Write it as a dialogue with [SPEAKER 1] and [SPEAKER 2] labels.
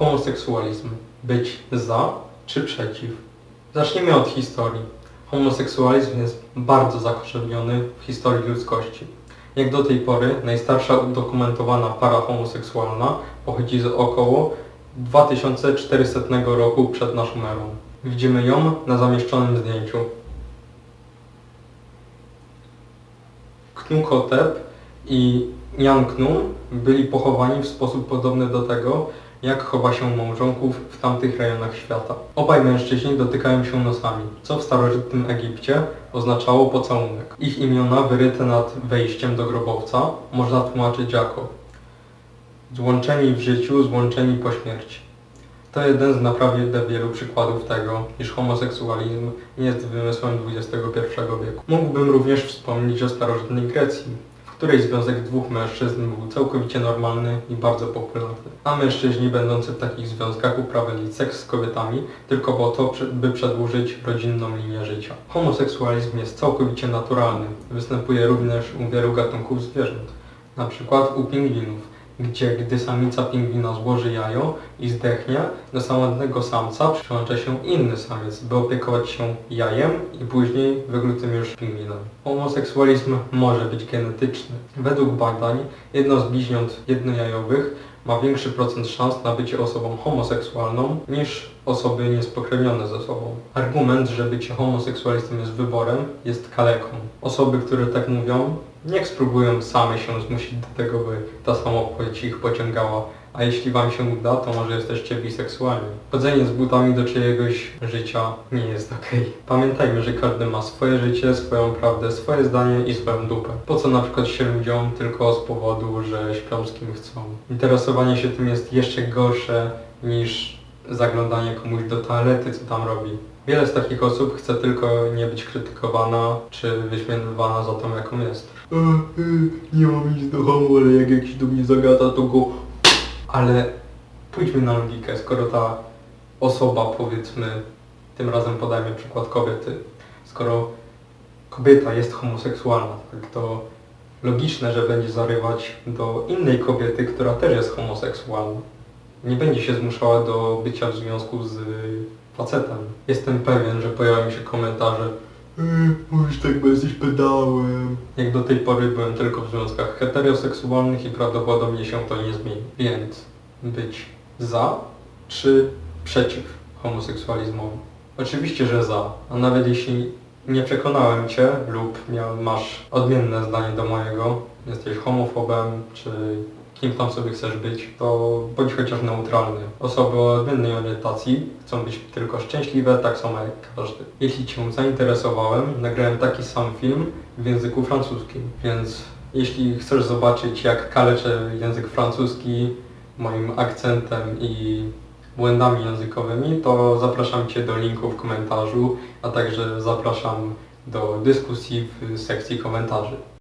[SPEAKER 1] Homoseksualizm. Być za czy przeciw? Zacznijmy od historii. Homoseksualizm jest bardzo zakorzeniony w historii ludzkości. Jak do tej pory najstarsza udokumentowana para homoseksualna pochodzi z około 2400 roku przed naszą erą. Widzimy ją na zamieszczonym zdjęciu. Knukotep i Nyanknum byli pochowani w sposób podobny do tego, jak chowa się małżonków w tamtych rejonach świata. Obaj mężczyźni dotykają się nosami, co w starożytnym Egipcie oznaczało pocałunek. Ich imiona wyryte nad wejściem do grobowca można tłumaczyć jako złączeni w życiu, złączeni po śmierci. To jeden z naprawdę wielu przykładów tego, iż homoseksualizm nie jest wymysłem XXI wieku. Mógłbym również wspomnieć o starożytnej Grecji, której związek dwóch mężczyzn był całkowicie normalny i bardzo popularny. A mężczyźni będący w takich związkach uprawiali seks z kobietami tylko po to, by przedłużyć rodzinną linię życia. Homoseksualizm jest całkowicie naturalny. Występuje również u wielu gatunków zwierząt. Przykład u pingwinów, gdzie gdy samica pingwina złoży jajo i zdechnie, do samotnego samca przyłącza się inny samiec, by opiekować się jajem i później wyglutym już pingwinem. Homoseksualizm może być genetyczny. Według badań jedno z bliźniąt jednojajowych ma większy procent szans na bycie osobą homoseksualną niż osoby niespokrewnione ze sobą. Argument, że bycie homoseksualistą jest wyborem, jest kaleką. Osoby, które tak mówią, niech spróbują same się zmusić do tego, by ta samopłeć ich pociągała. A jeśli wam się uda, to może jesteście biseksualni. Chodzenie z butami do czyjegoś życia nie jest okej. Pamiętajmy, że każdy ma swoje życie, swoją prawdę, swoje zdanie i swoją dupę. Po co na przykład się ludziom tylko z powodu, że śpią z kim chcą? Interesowanie się tym jest jeszcze gorsze niż zaglądanie komuś do toalety, co tam robi. Wiele z takich osób chce tylko nie być krytykowana czy wyśmiewana za tą, jaką jest. E, nie mam nic do homo, ale jak jakiś do mnie zagada, to go... Ale pójdźmy na logikę, skoro ta osoba, powiedzmy, tym razem podajmy przykład kobiety, skoro kobieta jest homoseksualna, tak, to logiczne, że będzie zarywać do innej kobiety, która też jest homoseksualna. Nie będzie się zmuszała do bycia w związku z facetem. Jestem pewien, że pojawią się komentarze Mówisz tak, bo jesteś pedałem. Jak do tej pory byłem tylko w związkach heteroseksualnych i prawdopodobnie się to nie zmieni. Więc być za czy przeciw homoseksualizmowi? Oczywiście, że za. A nawet jeśli nie przekonałem Cię lub miał, masz odmienne zdanie do mojego, jesteś homofobem czy kim tam sobie chcesz być, to bądź chociaż neutralny. Osoby o odmiennej orientacji chcą być tylko szczęśliwe, tak samo jak każdy. Jeśli Cię zainteresowałem, nagrałem taki sam film w języku francuskim, więc jeśli chcesz zobaczyć jak kaleczę język francuski moim akcentem i błędami językowymi, to zapraszam Cię do linku w komentarzu, a także zapraszam do dyskusji w sekcji komentarzy.